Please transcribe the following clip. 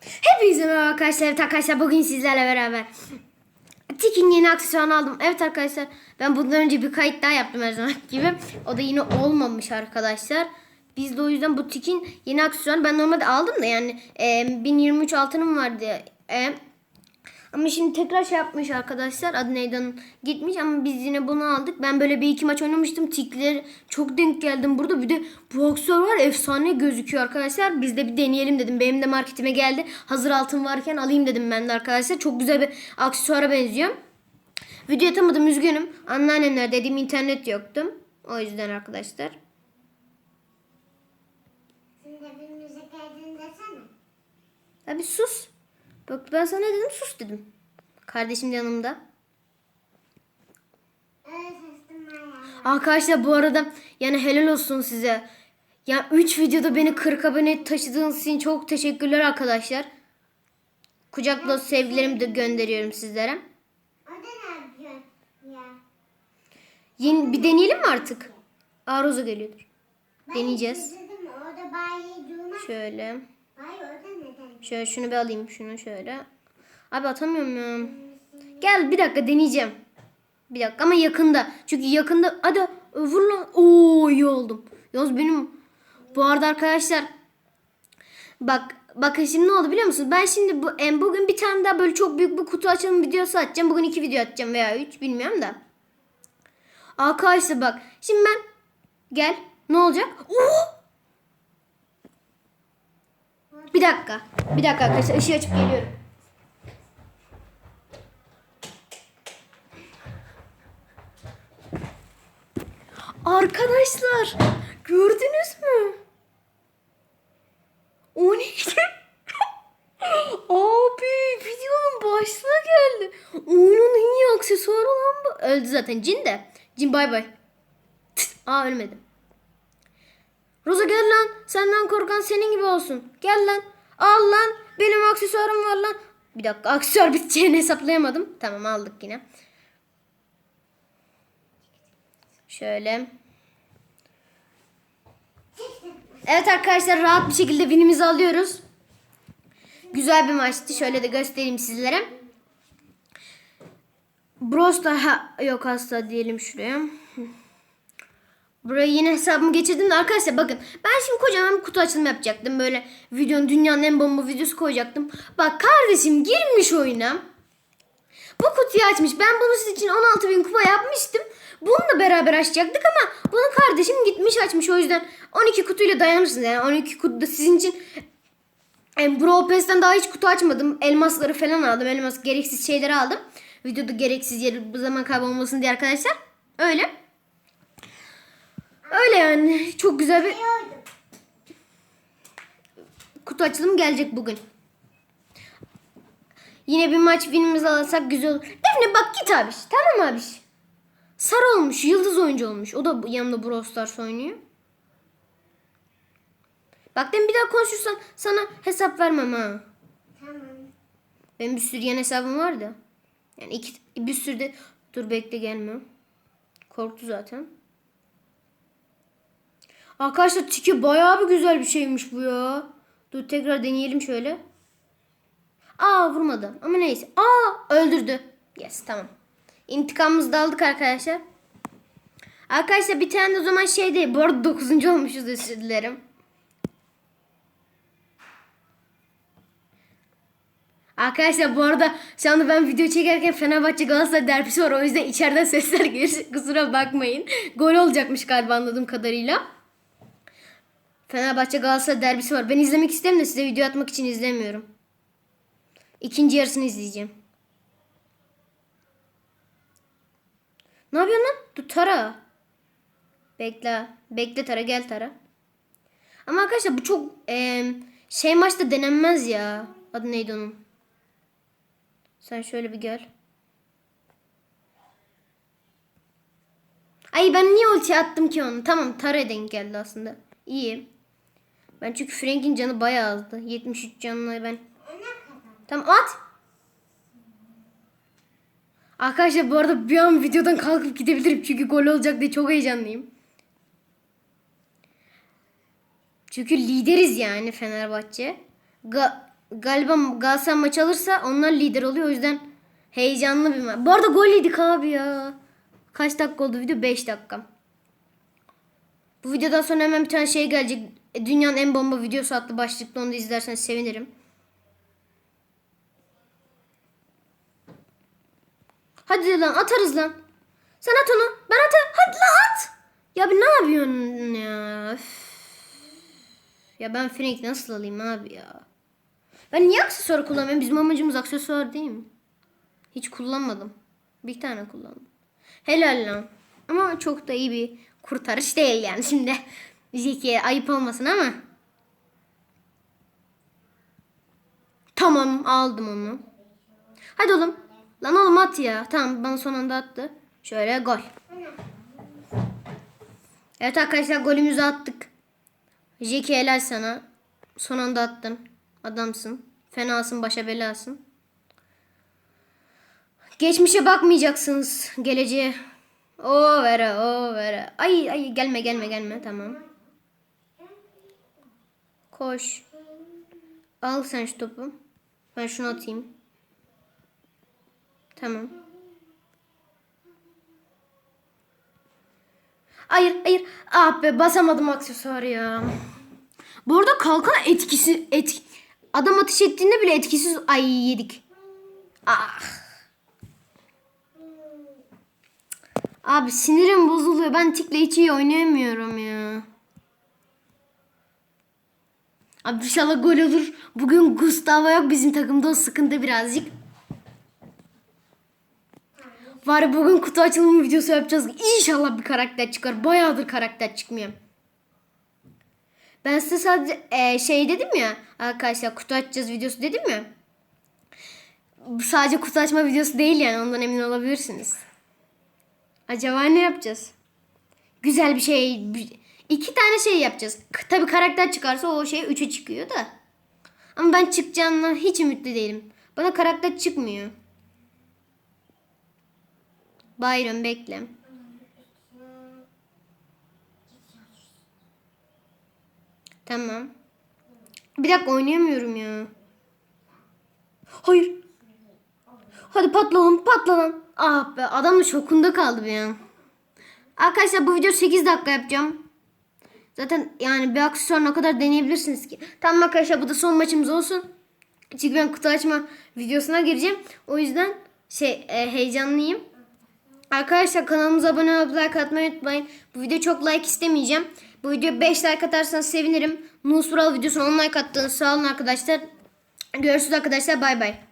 Hepinize merhaba arkadaşlar. Evet arkadaşlar bugün sizlerle beraber Tik'in yeni aksesuarını aldım. Evet arkadaşlar ben bundan önce bir kayıt daha yaptım her zaman gibi. O da yine olmamış arkadaşlar. Biz de o yüzden bu Tik'in yeni aksesuarını ben normalde aldım da yani e, 1023 altınım vardı. E, ama şimdi tekrar şey yapmış arkadaşlar. Onun? Gitmiş ama biz yine bunu aldık. Ben böyle bir iki maç oynamıştım. Tikler çok denk geldim burada. Bir de bu aksesuar var efsane gözüküyor arkadaşlar. Biz de bir deneyelim dedim. Benim de marketime geldi. Hazır altın varken alayım dedim ben de arkadaşlar. Çok güzel bir aksesuara benziyor. Video atamadım üzgünüm. Anneannemler dediğim internet yoktu. O yüzden arkadaşlar. Şimdi bir müzik edin desene. Ya bir sus. Bak ben sana dedim sus dedim. Kardeşim de yanımda. Arkadaşlar bu arada yani helal olsun size. Ya 3 videoda beni 40 abone taşıdığınız için çok teşekkürler arkadaşlar. Kucak dolusu sevgilerimi de gönderiyorum sizlere. Yeni, bir deneyelim mi artık? Aa Roza geliyordur. Deneyeceğiz. Şöyle. Hayır o da neden? Şöyle şunu bir alayım şunu şöyle. Abi atamıyorum ya. Gel bir dakika deneyeceğim. Bir dakika ama yakında. Çünkü yakında hadi vur lan. Oo iyi oldum. Yalnız benim bu arada arkadaşlar bak bakın şimdi ne oldu biliyor musunuz? Ben şimdi bu em, bugün bir tane daha böyle çok büyük bir kutu açılım videosu atacağım. Bugün iki video atacağım veya üç bilmiyorum da. Arkadaşlar bak şimdi ben gel ne olacak? Oo! Bir dakika. Bir dakika arkadaşlar ışığı açıp geliyorum. Arkadaşlar gördünüz mü? O neydi? Abi videonun başına geldi. Oyunun en iyi aksesuarı olan bu. Öldü zaten cin de. Cin bay bay. Aa ölmedi. Roza gel lan. Senden korkan senin gibi olsun. Gel lan. Al lan. Benim aksesuarım var lan. Bir dakika aksesuar biteceğini hesaplayamadım. Tamam aldık yine. Şöyle. Evet arkadaşlar rahat bir şekilde winimizi alıyoruz. Güzel bir maçtı. Şöyle de göstereyim sizlere. Bros da ha, yok hasta diyelim şuraya. Buraya yine hesabımı geçirdim de arkadaşlar bakın. Ben şimdi kocaman bir kutu açılımı yapacaktım. Böyle videonun dünyanın en bomba videosu koyacaktım. Bak kardeşim girmiş oyuna. Bu kutuyu açmış. Ben bunu sizin için 16 bin kupa yapmıştım. Bunu da beraber açacaktık ama bunu kardeşim gitmiş açmış. O yüzden 12 kutuyla dayanırsınız. Yani 12 kutu da sizin için e, Brawl Pass'ten daha hiç kutu açmadım. Elmasları falan aldım. Elmas gereksiz şeyleri aldım. Videoda gereksiz yeri bu zaman kaybolmasın diye arkadaşlar. Öyle. Öyle yani. Çok güzel bir kutu açılımı gelecek bugün. Yine bir maç winimizi alırsak güzel olur. Defne bak git abiş. Tamam abiş. Sarı olmuş. Yıldız oyuncu olmuş. O da yanımda Brawl Stars oynuyor. Bak demin bir daha konuşursan sana hesap vermem ha. Tamam. Benim bir sürü yeni hesabım vardı. Yani iki, bir sürü de... Dur bekle gelme. Korktu zaten. Arkadaşlar tiki bayağı bir güzel bir şeymiş bu ya. Dur tekrar deneyelim şöyle. Aa vurmadı ama neyse. Aa öldürdü. Yes tamam. İntikamımızı da aldık arkadaşlar. Arkadaşlar bir tane de o zaman şey değil. Bu arada 9. olmuşuz özür dilerim. Arkadaşlar bu arada şu anda ben video çekerken Fenerbahçe Galatasaray derbisi var. O yüzden içeriden sesler gelir. Kusura bakmayın. Gol olacakmış galiba anladığım kadarıyla. Fenerbahçe Galatasaray derbisi var. Ben izlemek isterim de size video atmak için izlemiyorum. İkinci yarısını izleyeceğim. Ne yapıyorsun lan? Dur Tara. Bekle. Bekle Tara gel Tara. Ama arkadaşlar bu çok eee, şey maçta denenmez ya. Adı neydi onun? Sen şöyle bir gel. Ay ben niye ulti attım ki onu? Tamam Tara'ya denk geldi aslında. İyi. Ben çünkü Frank'in canı bayağı azdı. 73 canına ben. Tamam at. Arkadaşlar bu arada bir an videodan kalkıp gidebilirim. Çünkü gol olacak diye çok heyecanlıyım. Çünkü lideriz yani Fenerbahçe. Ga galiba Galatasaray maçı alırsa onlar lider oluyor. O yüzden heyecanlı bir maç. Bu arada gol yedik abi ya. Kaç dakika oldu video? 5 dakika. Bu videodan sonra hemen bir tane şey gelecek. E, Dünyanın en bomba videosu adlı başlıkta onu da izlerseniz sevinirim. Hadi lan atarız lan. Sen at onu. Ben atarım. Hadi lan at. Ya bir ne yapıyorsun ya? Üf. Ya ben Frank nasıl alayım abi ya? Ben niye aksesuar kullanmıyorum? Bizim amacımız aksesuar değil mi? Hiç kullanmadım. Bir tane kullandım. Helal lan. Ama çok da iyi bir kurtarış değil yani şimdi. Zeki'ye ayıp olmasın ama. Tamam aldım onu. Hadi oğlum. Lan oğlum at ya. Tamam bana son anda attı. Şöyle gol. Evet arkadaşlar golümüzü attık. Jeki helal sana. Son anda attın. Adamsın. Fenasın başa belasın. Geçmişe bakmayacaksınız. Geleceğe. O vere o vere. Ay ay gelme gelme gelme tamam. Koş. Al sen şu topu. Ben şunu atayım. Tamam. Hayır hayır. Ah be basamadım aksesuarı ya. Bu arada kalkan etkisi et adam ateş ettiğinde bile etkisiz ay yedik. Ah. Abi sinirim bozuluyor. Ben tikle hiç iyi oynayamıyorum ya. Abi inşallah gol olur. Bugün Gustavo yok bizim takımda o sıkıntı birazcık. Var bugün kutu açılımı videosu yapacağız. İnşallah bir karakter çıkar. Bayağıdır karakter çıkmıyor. Ben size sadece e, şey dedim ya arkadaşlar kutu açacağız videosu dedim ya. Bu sadece kutu açma videosu değil yani ondan emin olabilirsiniz. Acaba ne yapacağız? Güzel bir şey. bir- iki tane şey yapacağız. Tabii karakter çıkarsa o şey 3'e çıkıyor da. Ama ben çıkacağından hiç ümitli değilim. Bana karakter çıkmıyor. Byron bekle. Tamam. Bir dakika oynayamıyorum ya. Hayır. Hadi patla lan patla lan. Ah be adam da şokunda kaldı bir an. Arkadaşlar bu video 8 dakika yapacağım. Zaten yani bir aksesuar ne kadar deneyebilirsiniz ki. Tamam arkadaşlar bu da son maçımız olsun. Çünkü ben kutu açma videosuna gireceğim. O yüzden şey e, heyecanlıyım. Arkadaşlar kanalımıza abone olup like atmayı unutmayın. Bu video çok like istemeyeceğim. Bu video 5 like atarsanız sevinirim. Nusral videosuna 10 like attığınız sağ olun arkadaşlar. Görüşürüz arkadaşlar bay bay.